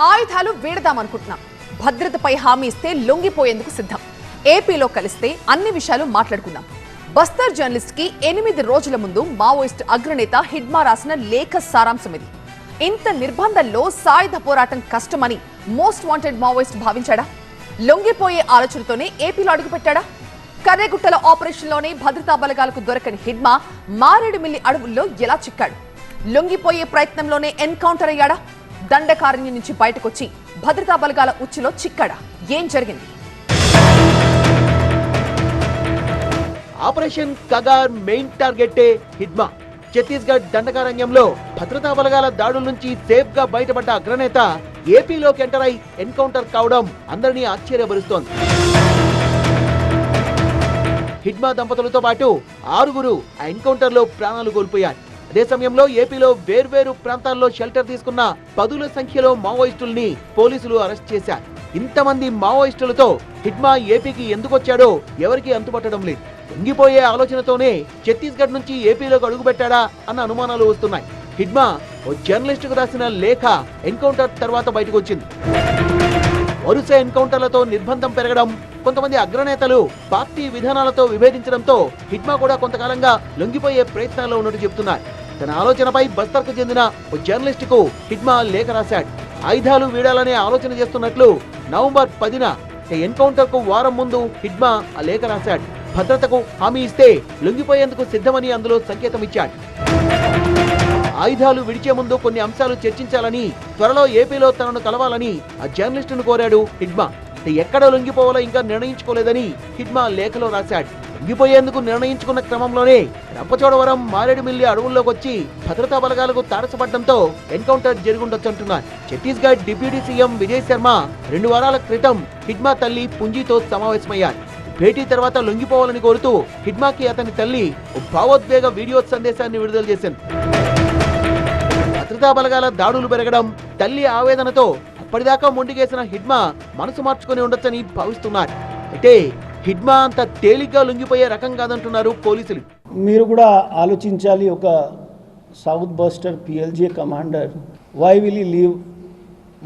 ఆయుధాలు వీడదామనుకుంటున్నాం. భద్రతపై హామీ ఇస్తే లొంగిపోయేందుకు సిద్ధం. ఏపీలో కలిస్తే అన్ని విషయాలు మాట్లాడుకుందాం. బస్తర్ జర్నలిస్ట్కి ఎనిమిది రోజుల ముందు మావోయిస్ట్ అగ్రనేత హిడ్మా రాసిన లేఖ సారాంశం ఇది. ఇంత నిర్బంధంలో సాయుధ పోరాటం కష్టమని మోస్ట్ వాంటెడ్ మావోయిస్ట్ భావించాడా? లొంగిపోయే ఆలోచనతోనే ఏపీలో అడుగుపెట్టాడా? కర్రెగుట్టల ఆపరేషన్లోనే భద్రతా బలగాలకు దొరకని హిడ్మా మారేడుమిల్లి అడవుల్లో ఎలా చిక్కాడు? లొంగిపోయే ప్రయత్నంలోనే ఎన్కౌంటర్ అయ్యాడా? దండకారణ్యం నుంచి బయటకొచ్చి భద్రతా బలగాల ఉచ్చులో చిక్కడ. ఏం జరిగింది? ఆపరేషన్ కగార్ మెయిన్ టార్గెట్టే హిడ్మా. ఛత్తీస్గఢ్ దండకారణ్యంలో భద్రతా బలగాల దాడుల నుంచి సేఫ్గా బయటపడ్డ అగ్రనేత ఏపీలోకి ఎంటర్ అయి ఎన్కౌంటర్ కావడం అందరినీ ఆశ్చర్యపరుస్తోంది. హిడ్మా దంపతులతో పాటు ఆరుగురు ఆ ఎన్కౌంటర్లో ప్రాణాలు కోల్పోయారు. అదే సమయంలో ఏపీలో వేర్వేరు ప్రాంతాల్లో షెల్టర్ తీసుకున్న పదుల సంఖ్యలో మావోయిస్టుల్ని పోలీసులు అరెస్ట్ చేశారు. ఇంతమంది మావోయిస్టులతో హిడ్మా ఏపీకి ఎందుకు వచ్చాడో ఎవరికీ అంతుపట్టడం లేదు. ఎంగిపోయే ఆలోచనతోనే ఛత్తీస్గఢ్ నుంచి ఏపీలోకి అడుగుపెట్టాడా అన్న అనుమానాలు వస్తున్నాయి. హిడ్మా ఓ జర్నలిస్టుకు రాసిన లేఖ ఎన్కౌంటర్ తర్వాత బయటకు వచ్చింది. వరుస ఎన్కౌంటర్లతో నిర్బంధం పెరగడం కొంతమంది అగ్రనేతలు పార్టీ విధానాలతో విభేదించడంతో హిడ్మా కూడా కొంతకాలంగా లొంగిపోయే ప్రయత్నాల్లో ఉన్నట్టు చెబుతున్నారు. తన ఆలోచనపై బస్తర్కు చెందిన ఓ జర్నలిస్ట్కు హిడ్మా లేఖ రాశాడు. ఆయుధాలు వీడాలనే ఆలోచన చేస్తున్నట్లు నవంబర్ పదిన ఎన్కౌంటర్కు వారం ముందు హిడ్మా ఆ లేఖ రాశాడు. భద్రతకు హామీ ఇస్తే లొంగిపోయేందుకు సిద్ధమని అందులో సంకేతం ఇచ్చాడు ఆయుధాలు విడిచే ముందు కొన్ని అంశాలు చర్చించాలని త్వరలో ఏపీలో తనను కలవాలని ఆ జర్నలిస్టును కోరాడు హిడ్మా ఎక్కడ లొంగిపోవాలో ఇంకా నిర్ణయించుకోలేదని హిడ్మా లేఖలో రాశాడు. లొంగిపోయేందుకు నిర్ణయించుకున్న క్రమంలోనే రంపచోడవరం మారేడుమిల్లి అడవుల్లోకి వచ్చి భద్రతా బలగాలకు తారసపడడంతో ఎన్కౌంటర్ జరుగుండొచ్చంటున్నారు ఛత్తీస్గఢ్ డిప్యూటీ సీఎం విజయ్ శర్మ రెండు వారాల క్రితం హిడ్మా తల్లి పుంజితో సమావేశమయ్యారు. భేటీ తర్వాత లొంగిపోవాలని కోరుతూ హిడ్మాకి అతని తల్లి ఓ భావోద్వేగ వీడియో సందేశాన్ని విడుదల చేసింది. భద్రతా బలగాల దాడులు పెరగడం తల్లి ఆవేదనతో అప్పటిదాకా మొండిగేసిన హిడ్మా మనసు మార్చుకుని ఉండొచ్చని భావిస్తున్నారు. అయితే హిడ్మా అంత తేలిగ్గా లొంగిపోయే రకం కాదంటున్నారు పోలీసులు. మీరు కూడా ఆలోచించాలి ఒక south Bastar PLG commander. Why will leave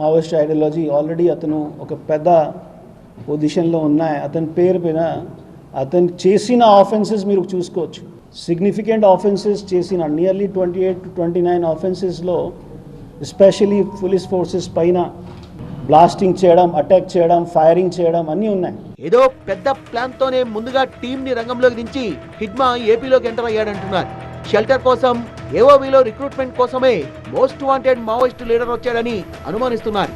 Maoist ideology already అతను ఒక పెద్ద పొజిషన్లో ఉన్నాయి అతని పేరు పైన అతను చేసిన ఆఫెన్సెస్ మీరు చూసుకోవచ్చు. సిగ్నిఫికెంట్ ఆఫెన్సెస్ చేసిన nearly twenty eight to twenty nine ఆఫెన్సెస్లో especially police forces పైన బ్లాస్టింగ్ చేయడం అటాక్ చేయడం ఫైరింగ్ చేయడం అన్నీ ఉన్నాయి. ఏదో పెద్ద ప్లాన్ తోనే ముందుగా టీమ్ని రంగంలోకి దించి హిడ్మా ఏపీలోకి ఎంటర్ అయ్యాడంటున్నారు. షెల్టర్ కోసం ఏఓబీలో రిక్రూట్మెంట్ కోసమే మోస్ట్ వాంటెడ్ మావోయిస్ట్ లీడర్ వచ్చాడని అనుమానిస్తున్నారు.